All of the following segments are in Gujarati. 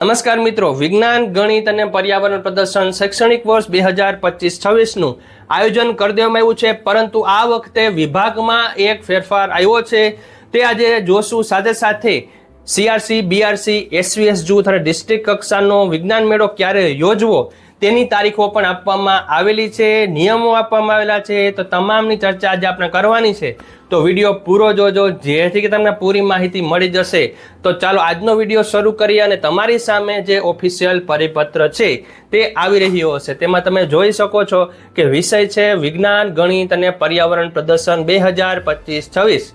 નમસ્કાર મિત્રો, વિજ્ઞાન, ગણિત અને પર્યાવરણ પ્રદર્શન શૈક્ષણિક વર્ષ બે હજાર પચીસ છવ્વીસનું આયોજન કરી દેવામાં આવ્યું છે, પરંતુ આ વખતે વિભાગમાં એક ફેરફાર આવ્યો છે. તે આજે જોશું. સાથે સાથે સીઆરસી, બીઆરસી, એસવીએસ જૂથ અને ડિસ્ટ્રિક્ટ કક્ષાનો વિજ્ઞાન મેળો ક્યારે યોજવો તેની તારીખો પણ આપવામાં આવેલી છે, નિયમો આપવામાં આવેલા છે, તો તમામની ચર્ચા આજે આપણે કરવાની છે. તો વીડિયો પૂરો જોજો, જેથી કે તમને પૂરી માહિતી મળી જશે. તો ચાલો આજનો વીડિયો શરૂ કરીએ અને તમારી સામે જે ઓફિશિયલ પરિપત્ર છે તે આવી રહ્યો હશે. તેમાં તમે જોઈ શકો છો કે વિષય છે વિજ્ઞાન, ગણિત અને પર્યાવરણ પ્રદર્શન બે હજાર પચીસ છવ્વીસ.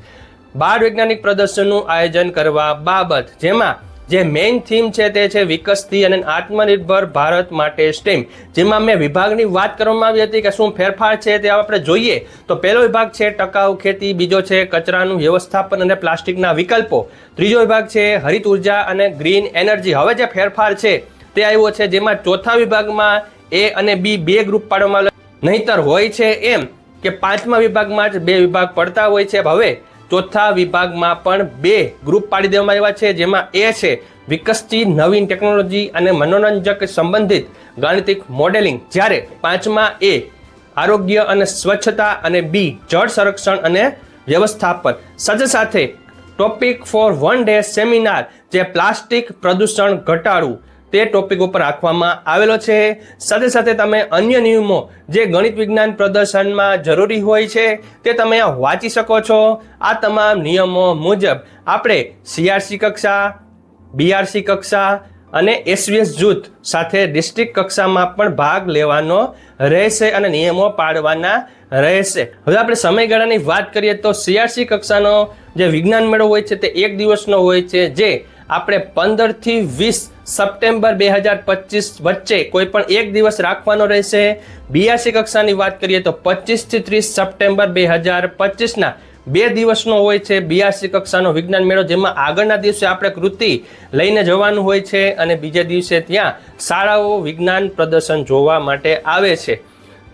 બાળ વૈજ્ઞાનિક પ્રદર્શનનું આયોજન કરવા બાબત, જેમાં જે મેઇન થીમ છે તે છે વિકસતી અને આત્મનિર્ભર ભારત માટે સ્ટેમ જેમાં મેં વિભાગની વાત કરવામાં આવી હતી કે શું ફેરફાર છે તે આપણે જોઈએ. તો પહેલો વિભાગ છે ટકાઉ ખેતી, બીજો છે કચરાનું વ્યવસ્થાપન અને પ્લાસ્ટિકના વિકલ્પો, ત્રીજો વિભાગ છે હરિત ઊર્જા અને ગ્રીન એનર્જી. હવે જે ફેરફાર છે તે આવ્યો છે જેમાં ચોથા વિભાગમાં એ અને બી બે ગ્રુપ પાડવામાં. નહીંતર હોય છે એમ કે પાંચમા વિભાગમાં જ બે વિભાગ પડતા હોય છે. હવે ચોથા વિભાગમાં પણ બે ગ્રુપ પાડી દેવામાં આવ્યા છે, જેમાં એ છે વિકસતી નવીન ટેકનોલોજી અને મનોરંજક સંબંધિત ગાણિતિક મોડેલિંગ જ્યારે પાંચમા એ આરોગ્ય અને સ્વચ્છતા અને બી જળ સંરક્ષણ અને વ્યવસ્થાપન. સાથે સાથે topic for one day seminar જે પ્લાસ્ટિક પ્રદૂષણ ઘટાડવું તે ટોપિક ઉપર રાખવામાં આવેલો છે. સાથે સાથે તમે અન્ય નિયમો જે ગણિત વિજ્ઞાન પ્રદર્શનમાં જરૂરી હોય છે તે તમે વાંચી શકો છો. આ તમામ નિયમો મુજબ આપણે સીઆરસી કક્ષા બીઆરસી કક્ષા અને એસવીએસ જૂથ સાથે ડિસ્ટ્રિક્ટ કક્ષામાં પણ ભાગ લેવાનો રહેશે અને નિયમો પાડવાના રહેશે. હવે આપણે સમયગાળાની વાત કરીએ તો સીઆરસી કક્ષાનો જે વિજ્ઞાન મેળો હોય છે તે એક દિવસનો હોય છે જે આપણે પંદરથી વીસ સપ્ટેમ્બર બે હજાર પચીસ વચ્ચે કોઈ પણ એક દિવસ રાખવાનો રહેશે. બિયાસી કક્ષાની વાત કરીએ તો પચીસથી ત્રીસ સપ્ટેમ્બર બે હજાર પચીસના બે દિવસનો હોય છે બિયાસી કક્ષાનો વિજ્ઞાન મેળો, જેમાં આગળના દિવસે આપણે કૃતિ લઈને જવાનું હોય છે અને બીજે દિવસે ત્યાં શાળાઓ વિજ્ઞાન પ્રદર્શન જોવા માટે આવે છે.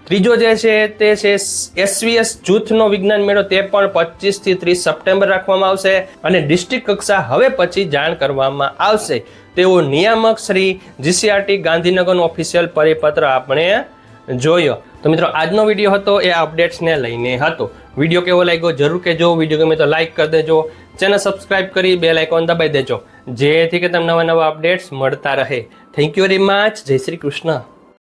ત્રીજો જે છે તે છે એસવીએસ જૂથનો વિજ્ઞાન મેળો, તે પણ પચીસથી ત્રીસ સપ્ટેમ્બર રાખવામાં આવશે અને ડિસ્ટ્રિક્ટ કક્ષા હવે પછી જાણ કરવામાં આવશે. તેવો નિયામક શ્રી જીસીઆરટી ગાંધીનગરનો ઓફિશિયલ પરિપત્ર આપણે જોયો. તો મિત્રો, આજનો વીડિયો હતો, એ અપડેટ્સને લઈને હતો. વીડિયો કેવો લાગ્યો જરૂર કહેજો. વીડિયો ગમે તો લાઇક કરી દેજો. ચેનલ સબસ્ક્રાઇબ કરી બે લાઇકોન દબાઈ દેજો. જેથી કે તમને નવા નવા અપડેટ્સ મળતા રહે. થેન્ક યુ વેરી મચ જય શ્રી કૃષ્ણ.